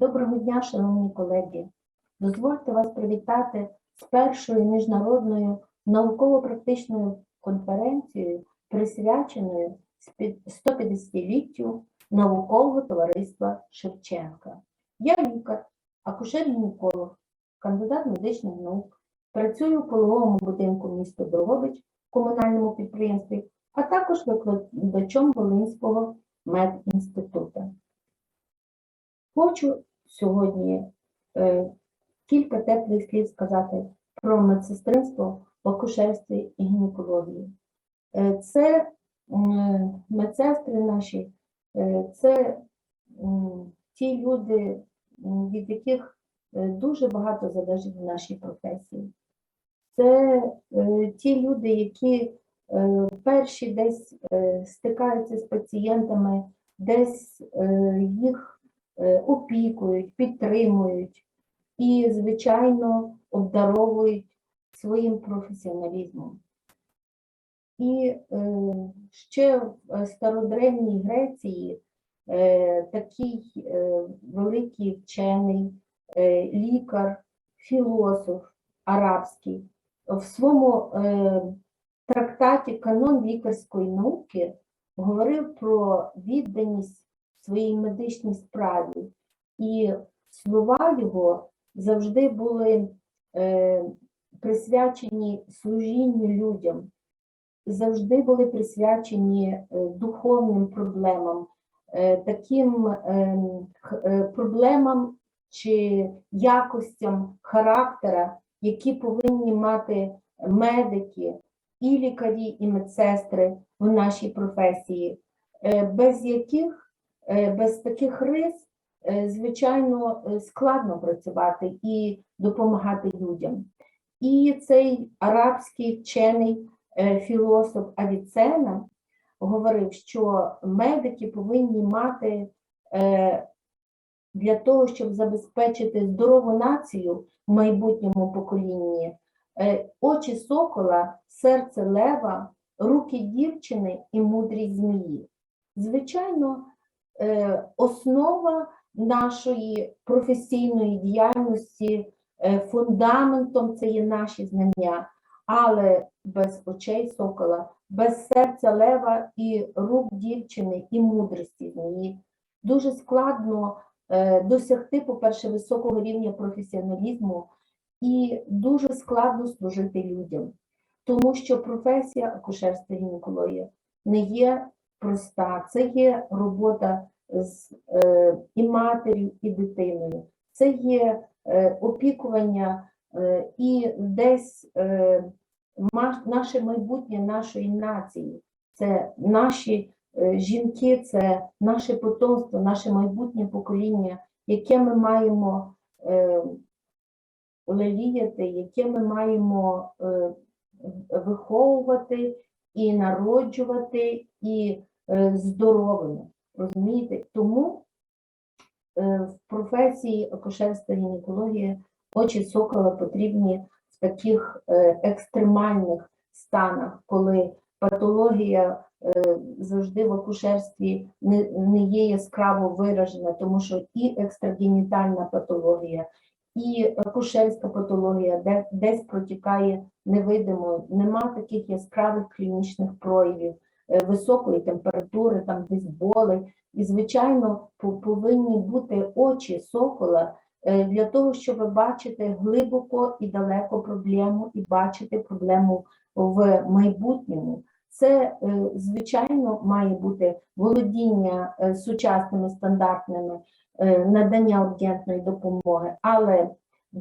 Доброго дня, шановні колеги. Дозвольте вас привітати з першою міжнародною науково-практичною конференцією, присвяченою 150-літтю наукового товариства Шевченка. Я лікар, акушер-гінеколог, кандидат медичних наук, працюю в пологовому будинку міста Дрогобич, комунальному підприємстві, а також викладачом Волинського медінституту. Хочу сьогодні е, кілька теплих слів сказати про медсестринство в акушерстві і гінекології. Е, це медсестри наші, е, це ті люди, від яких дуже багато залежить в нашій професії. Це ті люди, які перші десь стикаються з пацієнтами, десь їх опікують, підтримують і, звичайно, обдаровують своїм професіоналізмом. І е, ще в е, стародревній Греції е, такий е, великий вчений, е, лікар, філософ арабський в своєму е, трактаті Канон лікарської науки говорив про відданість своїй медичній справі, і слова його завжди були е, присвячені служінню людям, завжди були присвячені е, духовним проблемам, е, таким е, е, проблемам чи якостям характера, які повинні мати медики, і лікарі, і медсестри в нашій професії, е, без яких без таких рис, е, звичайно, е, складно працювати і допомагати людям. І цей арабський вчений е, філософ Авіцена говорив, що медики повинні мати е, для того, щоб забезпечити здорову націю в майбутньому поколінні, е, очі сокола, серце лева, руки дівчини і мудрість змії. Звичайно, е, основа нашої професійної діяльності, е, фундаментом це є наші знання, але без очей сокола, без серця лева і рук дівчини і мудрості змії дуже складно е, досягти, по-перше, високого рівня професіоналізму і дуже складно служити людям, тому що професія акушерства гінекологія не є проста, це є робота з е, і матір'ю, і дитиною, це є е, опікування е, і десь наше майбутнє нашої нації, це наші жінки, це наше потомство, наше майбутнє покоління, яке ми маємо леліяти, яке ми маємо виховувати і народжувати, і е, здоровими. Розумієте? Тому е, в професії акушерства і гінекології очі сокола потрібні в таких е, екстремальних станах, коли патологія завжди в акушерстві не, не є яскраво виражена, тому що і екстрагенітальна патологія, і акушерська патологія де, десь протікає невидимо, нема таких яскравих клінічних проявів, е, високої температури, там десь боли. І, звичайно, повинні бути очі сокола е, для того, щоб бачити глибоко і далеко проблему і бачити проблему в майбутньому. Це, е, звичайно, має бути володіння сучасними стандартними надання ургентної допомоги, але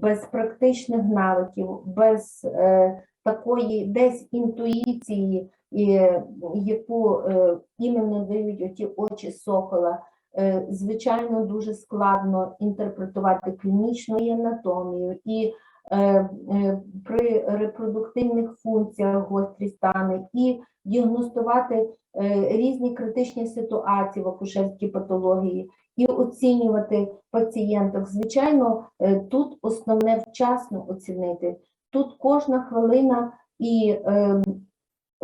без практичних навиків, без е, такої десь інтуїції, е, яку е, іменно дають оті очі сокола, е, звичайно, дуже складно інтерпретувати клінічну анатомію, і е, е, при репродуктивних функціях гострі стани, і діагностувати е, різні критичні ситуації в акушерській патології, і оцінювати пацієнтів. Звичайно, е, тут основне вчасно оцінити. Тут кожна хвилина і е,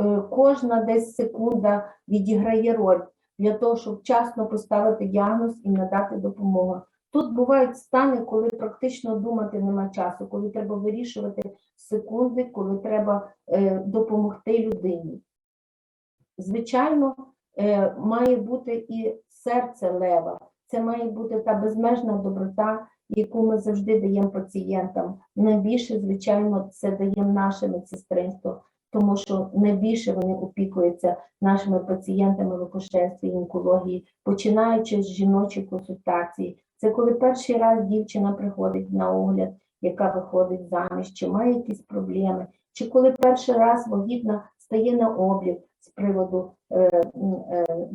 е, кожна десь секунда відіграє роль для того, щоб вчасно поставити діагноз і надати допомогу. Тут бувають стани, коли практично думати нема часу, коли треба вирішувати секунди, коли треба е, допомогти людині. Звичайно, е, має бути і серце лева. Це має бути та безмежна доброта, яку ми завжди даємо пацієнтам. Найбільше, звичайно, це даємо наше медсестринство, тому що найбільше вони опікуються нашими пацієнтами в акушерстві і онкології, починаючи з жіночої консультації. Це коли перший раз дівчина приходить на огляд, яка виходить заміж, чи має якісь проблеми, чи коли перший раз вагітна стає на облік з приводу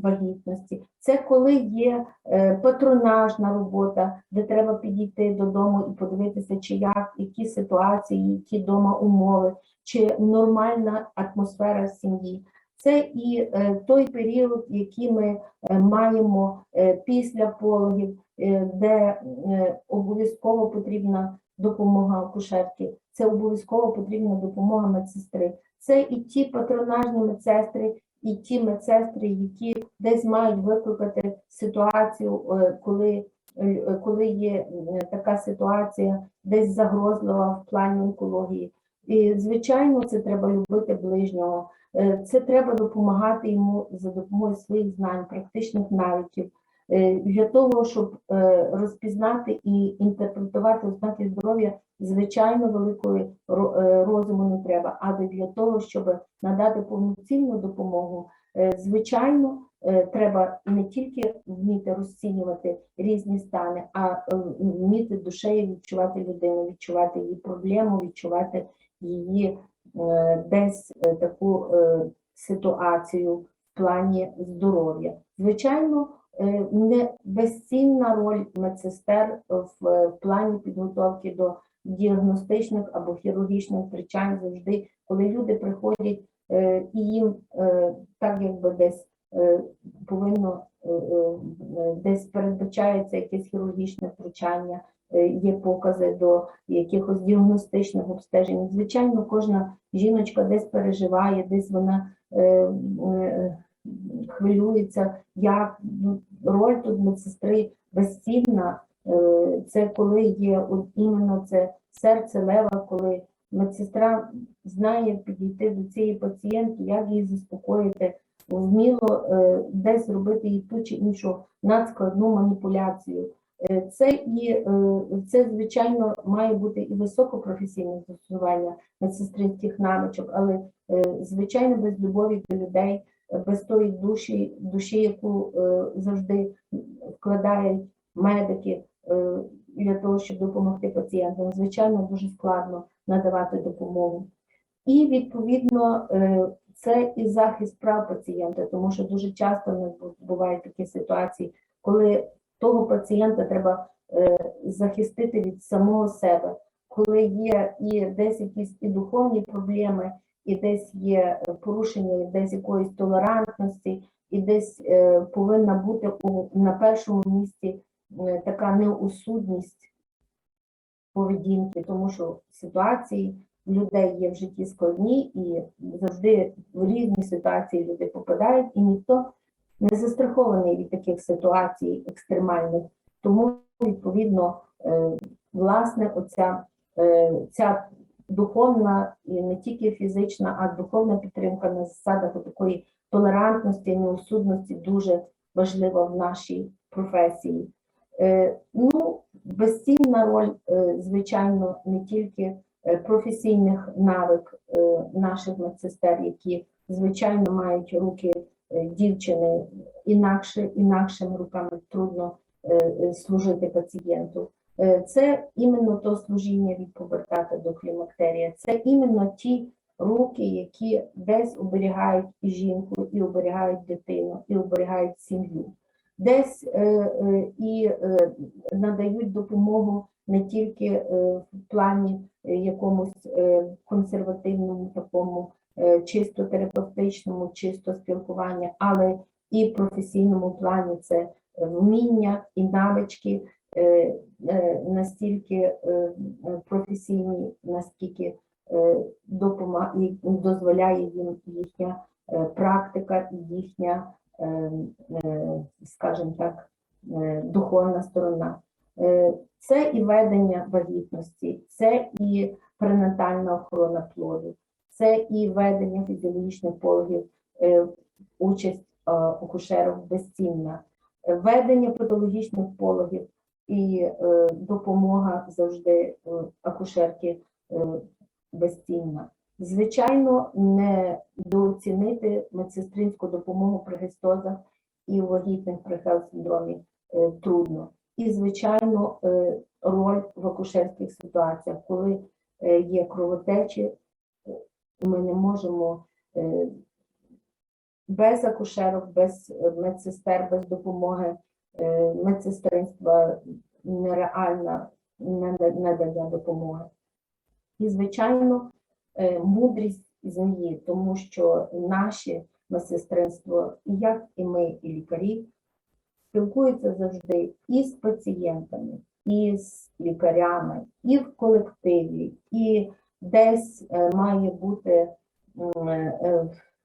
вагітності. Це коли є е, патронажна робота, де треба підійти додому і подивитися, чи як, які ситуації, які дома умови, чи нормальна атмосфера в сім'ї. Це і е, той період, який ми е, маємо е, після пологів, е, де е, обов'язково потрібна допомога акушерки, це обов'язково потрібна допомога медсестри. Це і ті патронажні медсестри, і ті медсестри, які десь мають викликати ситуацію, е, коли, е, коли є е, така ситуація, десь загрозлива в плані онкології. І, звичайно, це треба любити ближнього. Це треба допомагати йому за допомогою своїх знань, практичних навиків, для того, щоб е, розпізнати і інтерпретувати ознаки здоров'я, звичайно, великої е, розуму не треба, але для того, щоб надати повноцінну допомогу, е, звичайно, е, треба не тільки вміти розцінювати різні стани, а е, вміти душею відчувати людину, відчувати її проблему, відчувати її е, десь е, таку е, ситуацію в плані здоров'я. Звичайно, е, не безцінна роль медсестер в, е, плані підготовки до діагностичних або хірургічних втручань завжди, коли люди приходять е, і їм е, так якби десь е, повинно е, е, десь передбачається якесь хірургічне втручання, е, є покази до якихось діагностичних обстежень. Звичайно, кожна жіночка десь переживає, десь вона е, е, хвилюється, як ну, роль тут медсестри безцінна. Е, Це коли є от іменно це серце лева, коли медсестра знає підійти до цієї пацієнтки, як її заспокоїти, вміло е, десь зробити їй ту чи іншу надскладну маніпуляцію. Е, Це і це, звичайно, має бути і високопрофесійне застосування медсестринських навичок, але звичайно без любові до людей, без тої душі, душі, яку е, завжди вкладають медики е, для того, щоб допомогти пацієнтам. Звичайно, дуже складно надавати допомогу. І відповідно е, це і захист прав пацієнта, тому що дуже часто нас бувають такі ситуації, коли того пацієнта треба захистити від самого себе, коли є і десь якісь і духовні проблеми, і десь є е, порушення десь якоїсь толерантності, і десь е, повинна бути у, на першому місці е, така неусудність поведінки, тому що ситуації людей є в житті складні і завжди в різні ситуації люди попадають, і ніхто не застрахований від таких ситуацій екстремальних. Тому, відповідно, власне, оця ця духовна і не тільки фізична, а духовна підтримка на засадах такої толерантності, неосудності дуже важлива в нашій професії. Е, Ну, безцінна роль, е, звичайно, не тільки е, професійних навик наших медсестер, які звичайно мають руки дівчини інакше, інакшими руками трудно служити пацієнту. Е, Це іменно то служіння від пубертата до клімактерія. Це іменно ті руки, які десь оберігають і жінку, і оберігають дитину, і оберігають сім'ю. Десь е, е, і надають допомогу не тільки в плані якомусь консервативному, такому чисто терапевтичному, чисто спілкування, але і професійному плані це вміння і навички настільки е, е, професійні, наскільки е, дозволяє їм їхня е, практика і їхня, е, е, скажімо так, е, духовна сторона. Е, Це і ведення вагітності, це і пренатальна охорона плоду, це і ведення фізіологічних пологів, е, участь е, акушерів безцінна, е, ведення патологічних пологів і е, допомога завжди е, акушерки е, безцінна. Звичайно, не дооцінити медсестринську допомогу при гестозах і вагітних при хелл-синдромі е, трудно. І, звичайно, роль в акушерських ситуаціях, коли є кровотечі, ми не можемо без акушерок, без медсестер, без допомоги е, медсестринства нереальна надання допомоги. І, звичайно, е, мудрість змії, тому що наші медсестринство, і як і ми, і лікарі, спілкуються завжди і з пацієнтами, і з лікарями, і в колективі, і десь е, має бути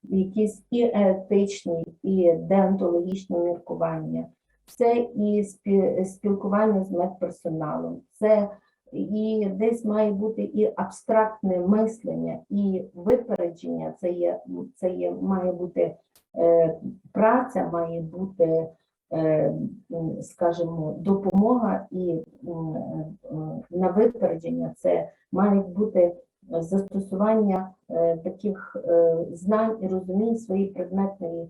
якісь і етичні, і деонтологічні міркування. Це і спі- спілкування з медперсоналом, це і десь має бути і абстрактне мислення, і випередження. Це є, це є має бути е, праця, має бути, е, скажімо, допомога і е, на випередження. Це мають бути застосування е, таких е, знань і розумінь своєї предметної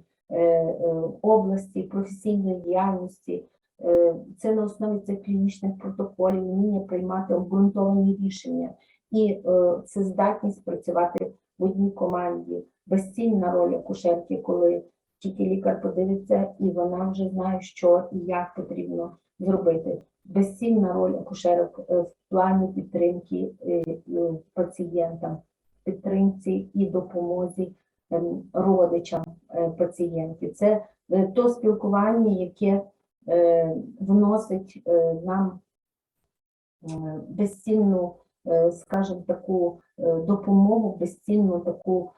області, професійної діяльності. Е, Це на основі цих клінічних протоколів, вміння приймати обґрунтовані рішення, і е, це здатність працювати в одній команді, безцінна роль акушерки, коли тільки лікар подивиться, і вона вже знає, що і як потрібно зробити. Безцінна роль акушерок е, в плані підтримки е, е, пацієнтам, підтримці і допомозі родичам е, пацієнтів. Це е, то спілкування, яке е, вносить нам безцінну, скажімо, таку допомогу, безцінну таку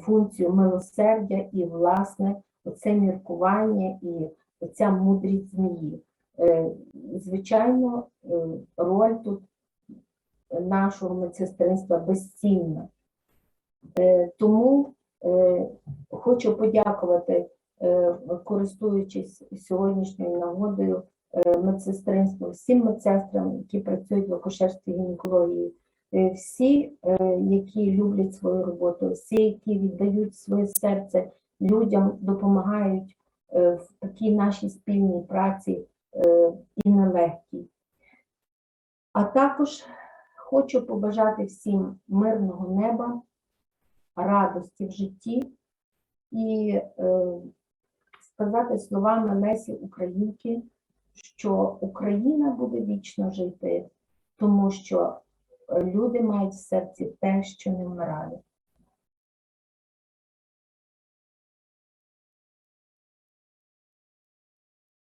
функцію милосердя і, власне, оце міркування і ця мудрість змії. Звичайно, роль тут нашого медсестринства безцінна. Тому хочу подякувати, е, користуючись сьогоднішньою нагодою, е, медсестринству, всім медсестрам, які працюють в акушерстві гінекології, е, всі, е, які люблять свою роботу, всі, які віддають своє серце людям, допомагають е, в такій нашій спільній праці е, і нелегкій. А також хочу побажати всім мирного неба, радості в житті і е, сказати словами Лесі Українки, що Україна буде вічно жити, тому що е, люди мають в серці те, що не вмирає.